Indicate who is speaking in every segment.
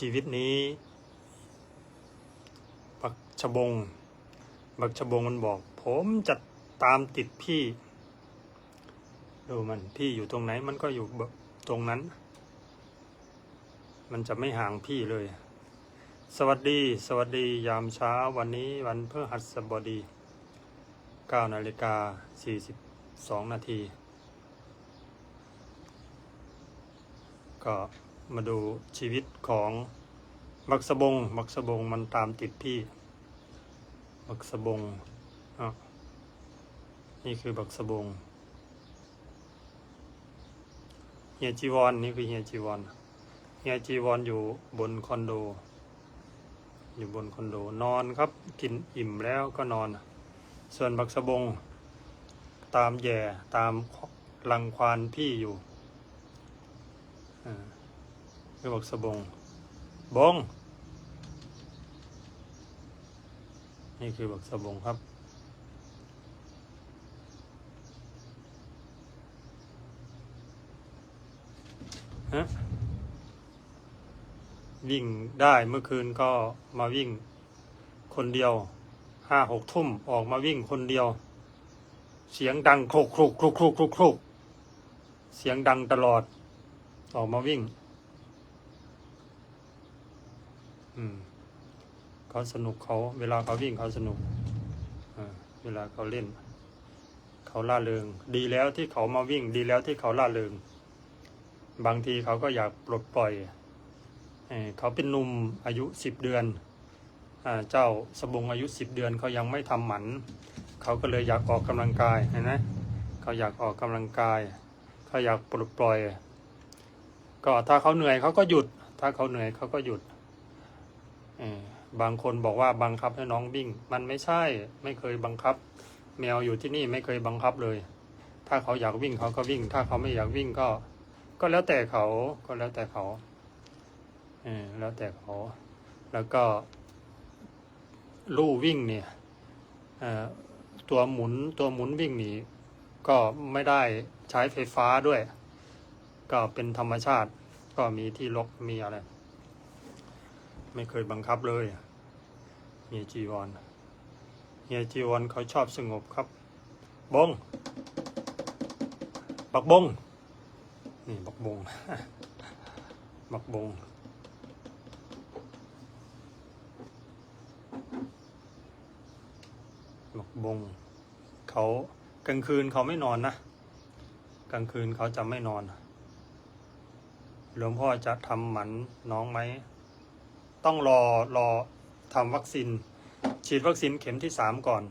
Speaker 1: ชีวิตนี้บักชบง บักชบงมันบอก ผมจะตามติดพี่ดูมันพี่อยู่ตรงไหนมันก็อยู่แบบตรงนั้น มันจะไม่ห่างพี่เลย สวัสดี สวัสดียามเช้าวันนี้วันพฤหัสบดี9นาฬิกา42นาทีก็ มาดูชีวิตของบักสะบงบักสะบงมันตามติดพี่บักสะบงอะนี่คือบักสะบงเฮียจีวอนนี่คือเฮียจีวอนเฮียจีวอนอยู่บนคอนโด อยู่บนคอนโดนอนครับ กินอิ่มแล้วก็นอน ส่วนบักสะบง ตามแย่ตามรังควานพี่อยู่อ่า คือบักสบง บง นี่คือบักสบงครับ ฮะ วิ่งได้เมื่อคืนก็มาวิ่งคนเดียวห้าหกทุ่มออกมาวิ่งคนเดียว เสียงดังครกโครกโครกโครกโครกโครกเสียงดังตลอด ออกมาวิ่ง อืม เขาสนุกเขาเวลาเขาวิ่งเขาสนุกเวลาเขาเล่น เขาล่าเริง ดีแล้วที่เขามาวิ่ง ดีแล้วที่เขาล่าเริง บางทีเขาก็อยากปลดปล่อยเอเขาเป็นหนุ่มอายุสิบเดือนอเจ้าสบงอายุสิบเดือนเขายังไม่ทำหมัน เขาก็เลยอยากออกกำลังกายเห็นไหมเขาอยากออกกำลังกาย เขาอยากปลดปล่อย ก็ถ้าเขาเหนื่อยเขาก็หยุด ถ้าเขาเหนื่อยเขาก็หยุดเออ บางคนบอกว่าบังคับให้น้องวิ่ง มันไม่ใช่ไม่เคยบังคับ แมวอยู่ที่นี่ไม่เคยบังคับเลย ถ้าเขาอยากวิ่งเขาก็วิ่ง ถ้าเขาไม่อยากวิ่งก็ ก็แล้วแต่เขาก็แล้วแต่เขาเออแล้วแต่เขา แล้วก็ ลู่วิ่งเนี่ยตัวหมุนตัวหมุนวิ่งนี่ก็ไม่ได้ใช้ไฟฟ้าด้วย ก็เป็นธรรมชาติ ก็มีที่ล็อกมีอะไร ไม่เคยบังคับเลยเฮียจีวอนเฮียจีวอนเขาชอบสงบครับ บงบักบง นี่บักบงบักบงบักบงเขากลางคืนเขาไม่นอนนะกลางคืนเขาจะไม่นอนหลวงพ่อจะทำหมันน้องไหม ต้องรอรอทำวัคซีน ฉีดวัคซีนเข็มที่สามก่อน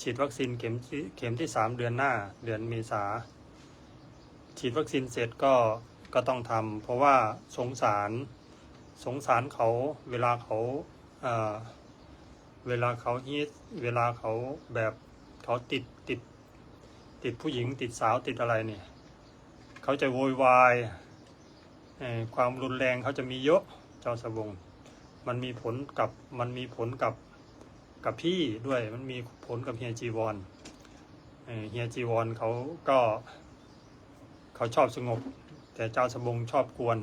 Speaker 1: ฉีดวัคซีนเข็มเข็มที่สามเดือนหน้า เดือนเมษาฉีดวัคซีนเสร็จก็ก็ต้องทำเพราะว่าสงสารสงสารเขาเวลาเขาเอ่อเวลาเขาฮีทเวลาเขาแบบเขาติดติดติดผู้หญิงติดสาวติดอะไรเนี่ยเขาจะโวยวายความรุนแรงเขาจะมีเยอะเจ้าสบง มันมีผลกับมันมีผลกับกับพี่ด้วย มันมีผลกับเฮียจีวอนเฮียจีวอนเขาก็เขาชอบสงบ แต่เจ้าสบงชอบกวน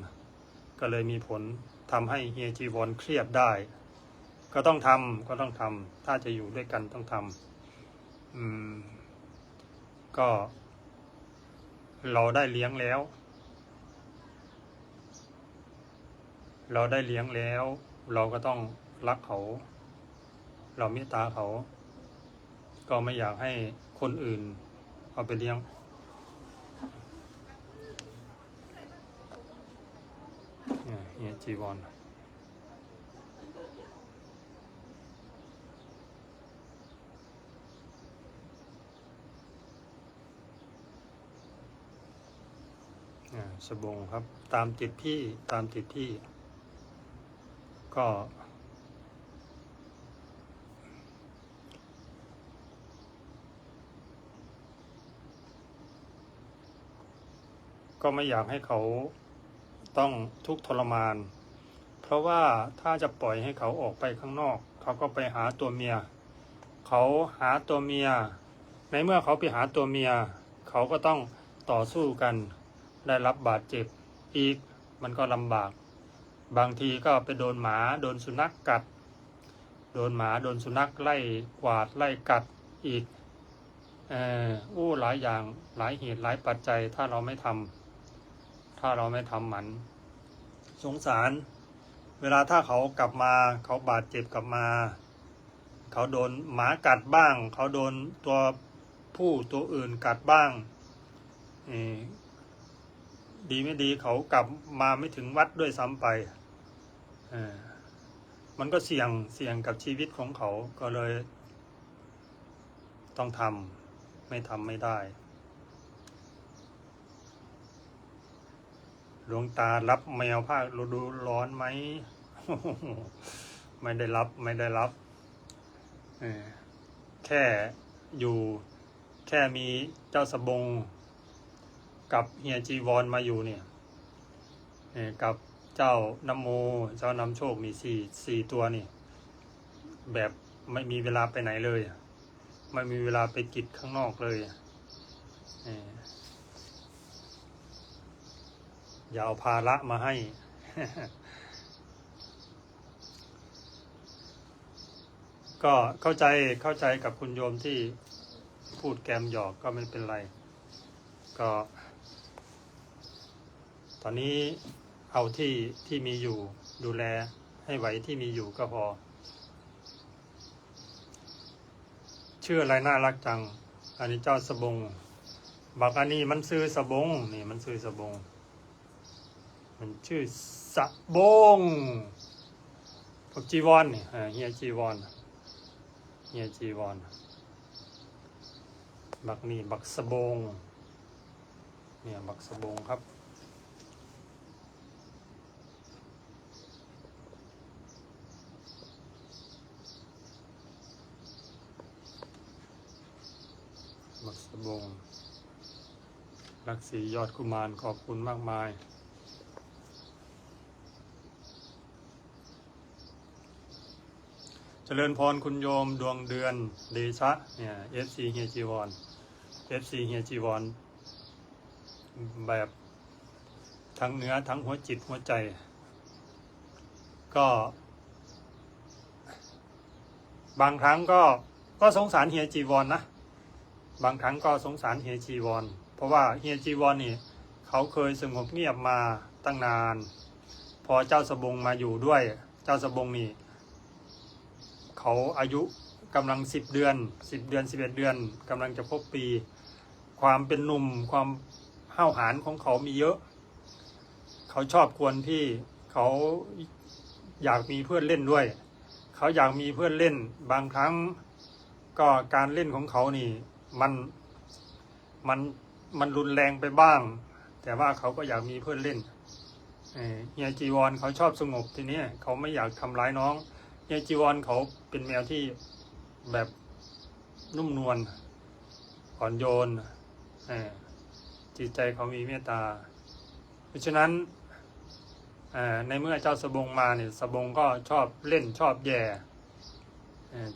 Speaker 1: ก็เลยมีผลทำให้เฮียจีวอนเครียดได้ ก็ต้องทำก็ต้องทำถ้าจะอยู่ด้วยกันต้องทำอืมก็ เราได้เลี้ยงแล้ว เราได้เลี้ยงแล้ว เราก็ต้องรักเขา เราเมตตาเขา ก็ไม่อยากให้คนอื่น เอาไปเลี้ยง เนี่ยเฮียจีวอนอ่าสบงครับ ตามติดพี่ตามติดพี่ ก็ ก็ไม่อยากให้เขาต้องทุกข์ทรมาน เพราะว่าถ้าจะปล่อยให้เขาออกไปข้างนอก เขาก็ไปหาตัวเมีย เขาหาตัวเมีย ในเมื่อเขาไปหาตัวเมีย เขาก็ต้องต่อสู้กัน ได้รับบาดเจ็บอีกมันก็ลำบาก บางทีก็ไปโดนหมาโดนสุนัขกกัด โดนหมาโดนสุนัขไล่กวาดไล่กัดอีกเอออู้หลายอย่างหลายเหตุหลายปัจจัยถ้าเราไม่ทำถ้าเราไม่ทำหมัน สงสาร เวลาถ้าเขากลับมาเขาบาดเจ็บกลับมา เขาโดนหมากัดบ้าง เขาโดนตัวผู้ตัวอื่นกัดบ้างดีไม่ดีเขากลับมาไม่ถึงวัดด้วยซ้ำไป มันก็เสี่ยงเสี่ยงกับชีวิตของเขาก็เลย ต้องทำไม่ทำไม่ได้ หลวงตารับแมวภาคฤดูร้อนไหมไม่ได้รับไม่ได้รับอแค่อยู่แค่มีเจ้าสบง กับเฮียจีวรมาอยู่เนี่ยกับ เจ้านโม เจ้านำโชคนี่สี่สี่ตัวนี่ แบบไม่มีเวลาไปไหนเลย ไม่มีเวลาไปกิจข้างนอกเลยอย่าเอาภาระมาให้ก็เข้าใจเข้าใจกับคุณโยมที่พูดแกมหยอกก็ไม่เป็นไร ก็ ตอนนี้ เอาที่ที่มีอยู่ดูแลให้ไหวที่มีอยู่ก็พอ ชื่ออะไรน่ารักจัง อันนี้เจ้าสบงบักอันนี้มันซื้อสบงนี่มันซื้อสบง มันชื่อสะบงพวกจีวรนี่เฮียจีวรเฮียจีวรบักนี่บักสะบงเนี่ยบักสะบงครับ บักสะบง รัก สียอดกุมารขอบคุณมากมาย เจริญพรคุณโยมดวงเดือนเดชะเนี่ย FC เฮียจีวร FC เฮียจีวรแบบทั้งเนื้อทั้งหัวจิตหัวใจ ก็ บางครั้งก็ก็สงสารเฮียจีวรนนะ บางครั้งก็สงสารเฮียจีวร เพราะว่าเฮียจีวรนี่เขาเคยสงบเงียบมาตั้งนาน พอเจ้าสบงมาอยู่ด้วย เจ้าสบงนี่เขาอายุกำลังสิบเดือนสิบเดือนสิบเอ็ดเดือนกำลังจะครบปี ความเป็นหนุ่มความห้าวหาญของเขามีเยอะ เขาชอบควรที่เขาอยากมีเพื่อนเล่นด้วย เขาอยากมีเพื่อนเล่น บางครั้งก็การเล่นของเขานี่ มันมัน มันรุนแรงไปบ้าง แต่ว่าเขาก็อยากมีเพื่อนเล่นเฮียจีวรเขาชอบสงบทีนี้เขาไม่อยากทำร้ายน้องเฮียจีวรเขาเป็นแมวที่แบบนุ่มนวลอ่อนโยนจิตใจเขามีเมตตา เพราะฉะนั้นในเมื่อเจ้าสบงมาเนี่ยสบงก็ชอบเล่นชอบแย่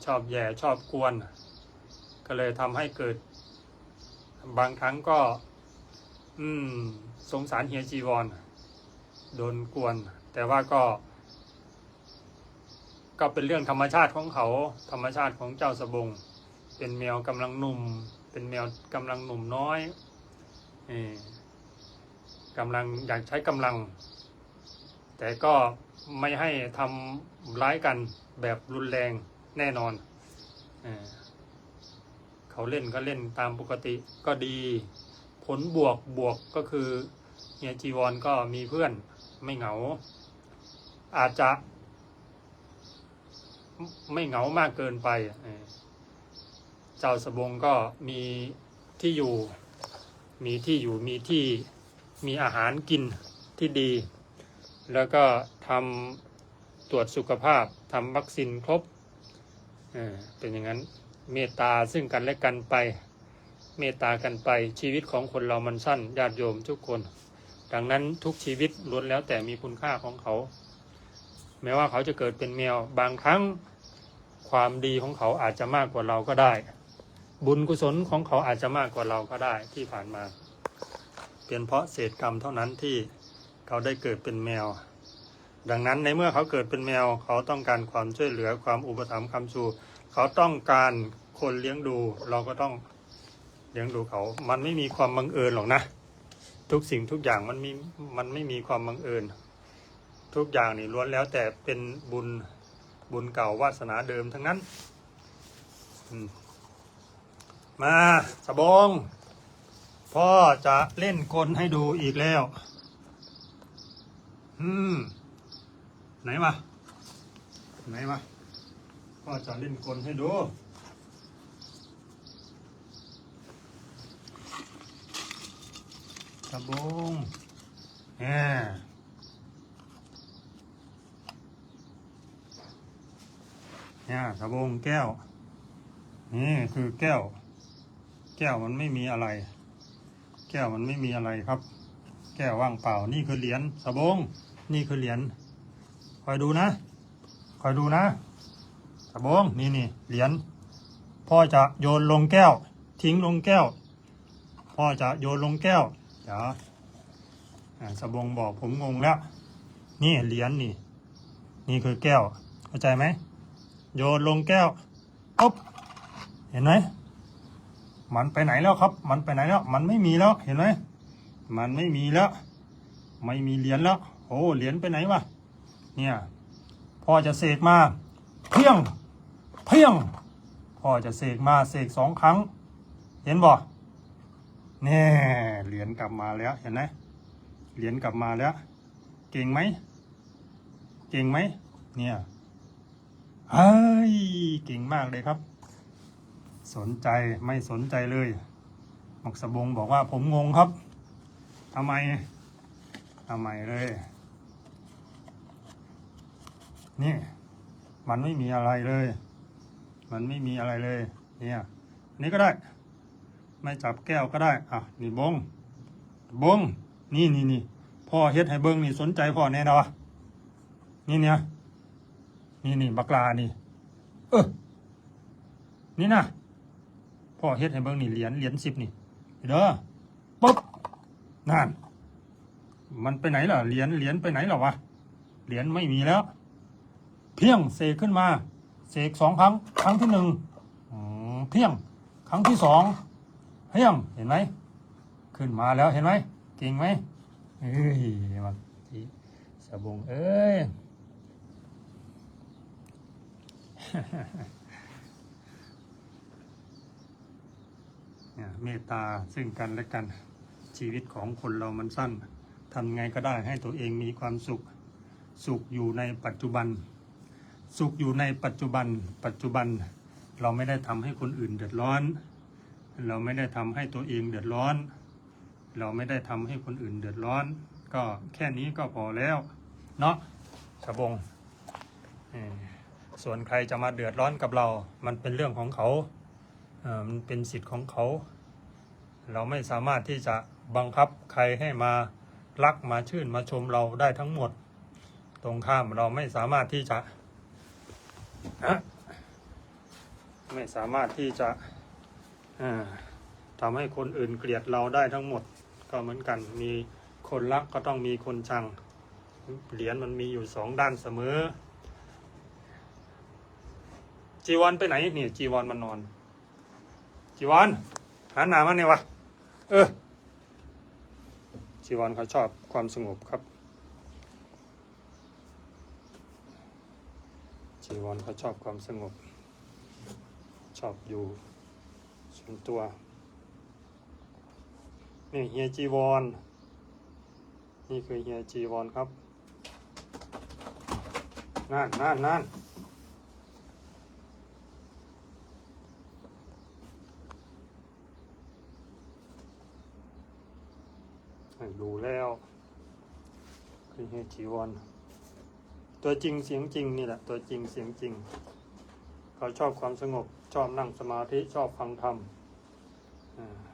Speaker 1: ชอบแย่ชอบกวน ก็เลยทำให้เกิด บางครั้งก็ อืม สงสารเฮียจีวรโดนกวน แต่ว่าก็ ก็เป็นเรื่องธรรมชาติของเขา ธรรมชาติของเจ้าสบง เป็นแมวกำลังหนุ่ม เป็นแมวกำลังหนุ่มน้อยเออกำลังอยากใช้กำลัง แต่ก็ไม่ให้ทำร้ายกันแบบรุนแรงแน่นอนเออ เขาเล่นก็เล่นตามปกติก็ดี ผลบวกบวกก็คือเฮียจีวรก็มีเพื่อนไม่เหงา อาจจะ ไม่เหงามากเกินไป เจ้าสบงก็มีที่อยู่ มีที่อยู่มีที่มีอาหารกินที่ดี แล้วก็ทำตรวจสุขภาพทำวัคซีนครบ เป็นอย่างนั้น เมตตาซึ่งกันและกันไป เมตตากันไปชีวิตของคนเรามันสั้นญาติโยมทุกคน ดังนั้นทุกชีวิตล้วนแล้วแต่มีคุณค่าของเขา แม้ว่าเขาจะเกิดเป็นแมวบางครั้งความดีของเขาอาจจะมากกว่าเราก็ได้ บุญกุศลของเขาอาจจะมากกว่าเราก็ได้ที่ผ่านมา เป็นเพราะเศษกรรมเท่านั้นที่เขาได้เกิดเป็นแมว ดังนั้นในเมื่อเขาเกิดเป็นแมวเขาต้องการความช่วยเหลือความอุปถัมภ์คำชู เขาต้องการคนเลี้ยงดู เราก็ต้องเลี้ยงดูเขา มันไม่มีความบังเอิญหรอกนะ ทุกสิ่งทุกอย่างมันมีมันไม่มีความบังเอิญ ทุกอย่างนี่ล้วนแล้วแต่เป็นบุญบุญเก่าวาสนาเดิมทั้งนั้น มาสบอง พ่อจะเล่นกลให้ดูอีกแล้ว อืม ไหนมา ไหนมา พ่อจะเล่นกลให้ดูสบงแหมเนี่ยสบงแก้ว นี่คือแก้ว แก้วมันไม่มีอะไร แก้วมันไม่มีอะไรครับ แก้วว่างเปล่า นี่คือเหรียญสบง นี่คือเหรียญคอยดูนะ คอยดูนะ สบงนี่นี่เหรียญพ่อจะโยนลงแก้ว ทิ้งลงแก้ว พ่อจะโยนลงแก้วเดี๋ยวอ่าสบงบอกผมงงแล้ว นี่เหรียญนี่ นี่คือแก้ว เข้าใจไหมโยนลงแก้วปุ๊บเห็นไหมมันไปไหนแล้วครับ มันไปไหนแล้ว มันไม่มีแล้วเห็นไหมมันไม่มีแล้ว ไม่มีเหรียญแล้วโอ้เหรียญไปไหนวะเนี่ย พ่อจะเสกมาเพียง เพียงพ่อจะเสกมาเสกสองครั้ง เห็นบ่เนี่ยเหรียญกลับมาแล้วเห็นไหมเหรียญกลับมาแล้ว เก่งไหม เก่งไหม เนี่ยเฮ้ยเก่งมากเลยครับ สนใจไม่สนใจเลยหมกสบงบอกว่าผมงงครับทำไมทำไมเลย นี่ มันไม่มีอะไรเลย มันไม่มีอะไรเลย เนี่ยนี่ก็ได้ ไม่จับแก้วก็ได้ อะ นี่บง บง นี่นี่นี่พ่อเฮ็ดให้เบิ้งนี่สนใจพ่อแน่นอนนี่เนี่ยนี่นี่บักลานี่ เออ นี่นะพ่อเฮ็ดให้เบิ้งนี่เหรียญเหรียญสิบนี่เด้อปุ๊บนั่น มันไปไหนล่ะเหรียญเหรียญไปไหนหรอวะเหรียญไม่มีแล้ว เพียงเสกขึ้นมา เสกสองครั้ง ครั้งที่หนึ่งเพียง ครั้งที่สองเพียง เห็นไหม ขึ้นมาแล้วเห็นไหมเก่งไหมเอ้ยมันสบงเอ้ยเนี่ยเมตตาซึ่งกันและกันชีวิตของคนเรามันสั้นทำไงก็ได้ให้ตัวเองมีความสุข สุขอยู่ในปัจจุบัน สุขอยู่ในปัจจุบัน ปัจจุบันเราไม่ได้ทำให้คนอื่นเดือดร้อน เราไม่ได้ทำให้ตัวเองเดือดร้อน เราไม่ได้ทำให้คนอื่นเดือดร้อน ก็แค่นี้ก็พอแล้ว เนาะสบงส่วนใครจะมาเดือดร้อนกับเรา มันเป็นเรื่องของเขาเออมันเป็นสิทธิ์ของเขา เราไม่สามารถที่จะบังคับใครให้มารักมาชื่นมาชมเราได้ทั้งหมด ตรงข้ามเราไม่สามารถที่จะ ไม่สามารถที่จะทำให้คนอื่นเกลียดเราได้ทั้งหมดก็เหมือนกัน มีคนรักก็ต้องมีคนชัง เหรียญมันมีอยู่สองด้านเสมอ จีวรไปไหนเนี่ยจีวรมันนอน จีวรหาหนามันเนี่ยวะเออจีวรเขาชอบความสงบครับ จีวรเขาชอบความสงบ ชอบอยู่ส่วนตัวนี่เฮียจีวร นี่คือเฮียจีวรครับนั่นนั่นนั่นให้ดูแล้วคือเฮียจีวอน ตัวจริงเสียงจริงนี่แหละตัวจริงเสียงจริง เขาชอบความสงบ ชอบนั่งสมาธิชอบฟังธรรมอ่า